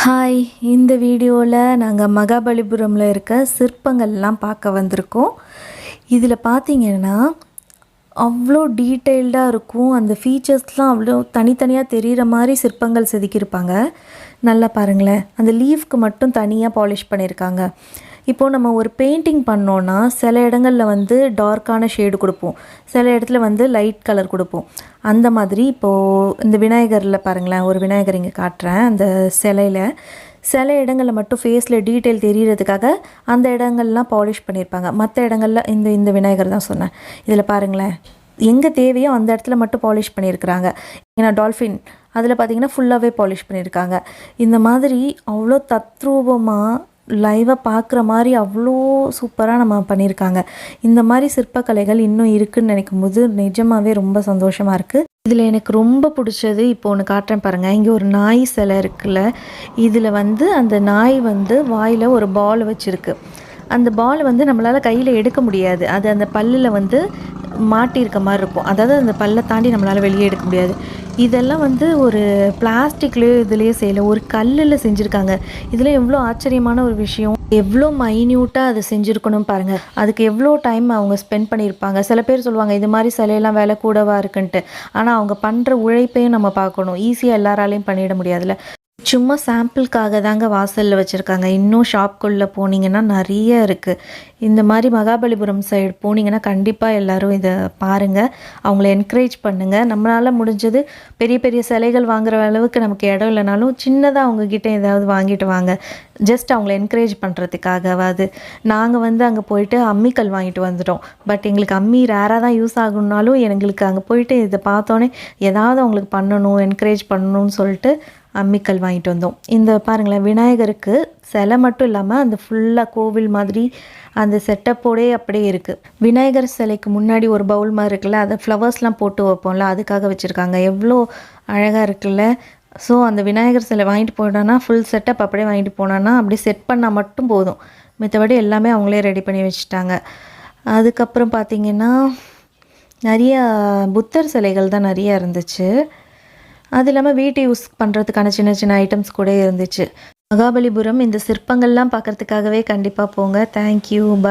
Hi இந்த வீடியோவில் நாங்கள் மகாபலிபுரமில் இருக்க சிற்பங்கள்லாம் பார்க்க வந்திருக்கோம். இதில் பார்த்தீங்கன்னா அவ்வளோ டீட்டெயில்டாக இருக்கும். அந்த ஃபீச்சர்ஸ்லாம் அவ்வளோ தனித்தனியாக தெரிகிற மாதிரி சிற்பங்கள் செதுக்கியிருப்பாங்க. நல்லா பாருங்களேன். அந்த லீஃப்க்கு மட்டும் தனியாக பாலிஷ் பண்ணியிருக்காங்க. இப்போது நம்ம ஒரு பெயிண்டிங் பண்ணோன்னா சில இடங்களில் வந்து டார்க்கான ஷேடு கொடுப்போம். சில இடத்துல வந்து லைட் கலர் கொடுப்போம். அந்த மாதிரி இப்போது இந்த விநாயகரில் பாருங்களேன் ஒரு விநாயகர் இங்கே காட்டுறேன் அந்த சிலையில். சில இடங்களில் மட்டும் ஃபேஸில் டீட்டெயில் தெரிகிறதுக்காக அந்த இடங்கள்லாம் பாலிஷ் பண்ணியிருப்பாங்க மற்ற இடங்களில் இந்த இந்த விநாயகர் தான் சொன்னேன். இதில் பாருங்களேன் எங்கே தேவையோ அந்த இடத்துல மட்டும் பாலிஷ் பண்ணியிருக்கிறாங்க ஏன்னா டால்ஃபின் அதில் பார்த்தீங்கன்னா ஃபுல்லாகவே பாலிஷ் பண்ணியிருக்காங்க இந்த மாதிரி அவ்வளோ தத்ரூபமாக லைவாக பார்க்குற மாதிரி அவ்வளோ சூப்பராக நம்ம பண்ணியிருக்காங்க. இந்த மாதிரி சிற்பக்கலைகள் இன்னும் இருக்குன்னு நினைக்கும் போது நிஜமாகவே ரொம்ப சந்தோஷமாக இருக்குது இதில் எனக்கு ரொம்ப பிடிச்சது இப்போ ஒன்று காட்டுறேன் பாருங்கள் இங்கே ஒரு நாய் சிலை இருக்குல்ல இதில் வந்து அந்த நாய் வந்து வாயில் ஒரு பால் வச்சுருக்கு. அந்த பால் வந்து நம்மளால் கையில் எடுக்க முடியாது. அது அந்த பல்லில் வந்து மாட்டியிருக்க மாதிரி இருக்கும். அதாவது அந்த பல்லை தாண்டி நம்மளால் வெளியே எடுக்க முடியாது. இதெல்லாம் வந்து ஒரு பிளாஸ்டிக்லேயோ இதுலேயோ செய்யலை. ஒரு கல்லில் செஞ்சுருக்காங்க. இதில் எவ்வளோ ஆச்சரியமான ஒரு விஷயம். எவ்வளோ மைன்யூட்டாக அதை செஞ்சுருக்கணும் பாருங்கள் அதுக்கு எவ்வளோ டைம் அவங்க ஸ்பெண்ட் பண்ணியிருப்பாங்க. சில பேர் சொல்லுவாங்க இது மாதிரி சிலையெல்லாம் வேலை கூடவா இருக்குன்ட்டு. ஆனால் அவங்க பண்ணுற உழைப்பையும் நம்ம பார்க்கணும். ஈஸியாக எல்லாராலையும் பண்ணிட முடியாதுல்ல. சும்மா சாம்பிளுக்காக தாங்க வாசலில் வச்சுருக்காங்க. இன்னும் ஷாப்குள்ளே போனீங்கன்னா நிறைய இருக்குது இந்த மாதிரி மகாபலிபுரம் சைடு போனீங்கன்னா கண்டிப்பாக எல்லோரும் இதை பாருங்கள் அவங்கள என்கரேஜ் பண்ணுங்கள் நம்மளால் முடிஞ்சது பெரிய பெரிய சிலைகள் வாங்குகிற அளவுக்கு நமக்கு இடம் இல்லைனாலும் சின்னதாக அவங்கக்கிட்ட ஏதாவது வாங்கிட்டு வாங்க. ஜஸ்ட் அவங்கள என்கரேஜ் பண்ணுறதுக்காகவாது நாங்கள் வந்து அங்கே போயிட்டு அம்மிக்கல் வாங்கிட்டு வந்துட்டோம். பட் எங்களுக்கு அம்மி ரேராக தான் யூஸ் ஆகணுன்னாலும் எங்களுக்கு அங்கே போயிட்டு இதை பார்த்தோன்னே ஏதாவது அவங்களுக்கு பண்ணணும் என்கரேஜ் பண்ணணும்னு சொல்லிட்டு அம்மிக்கல் வாங்கிட்டு வந்தோம். இந்த பாருங்களேன் விநாயகருக்கு சிலை மட்டும் இல்லாமல் அந்த ஃபுல்லாக கோவில் மாதிரி அந்த செட்டப்போடே அப்படியே இருக்குது விநாயகர் சிலைக்கு முன்னாடி ஒரு பவுல் மாதிரி இருக்குல்ல அதை ஃப்ளவர்ஸ்லாம் போட்டு வைப்போம்ல அதுக்காக வச்சுருக்காங்க. எவ்வளோ அழகாக இருக்குல்ல. ஸோ அந்த விநாயகர் சிலை வாங்கிட்டு போனோன்னா ஃபுல் செட்டப் அப்படியே வாங்கிட்டு போனோன்னா அப்படியே செட் பண்ணால் மட்டும் போதும். மித்தபடி எல்லாமே அவங்களே ரெடி பண்ணி வச்சுட்டாங்க. அதுக்கப்புறம் பார்த்திங்கன்னா நிறையா புத்தர் சிலைகள் தான் நிறையா இருந்துச்சு. அது இல்லாமல் வீட்டு யூஸ் பண்ணுறதுக்கான சின்ன சின்ன ஐட்டம்ஸ் கூட இருந்துச்சு. மகாபலிபுரம் இந்த சிற்பங்கள்லாம் பார்க்குறதுக்காகவே கண்டிப்பாக போங்க. Thank you bye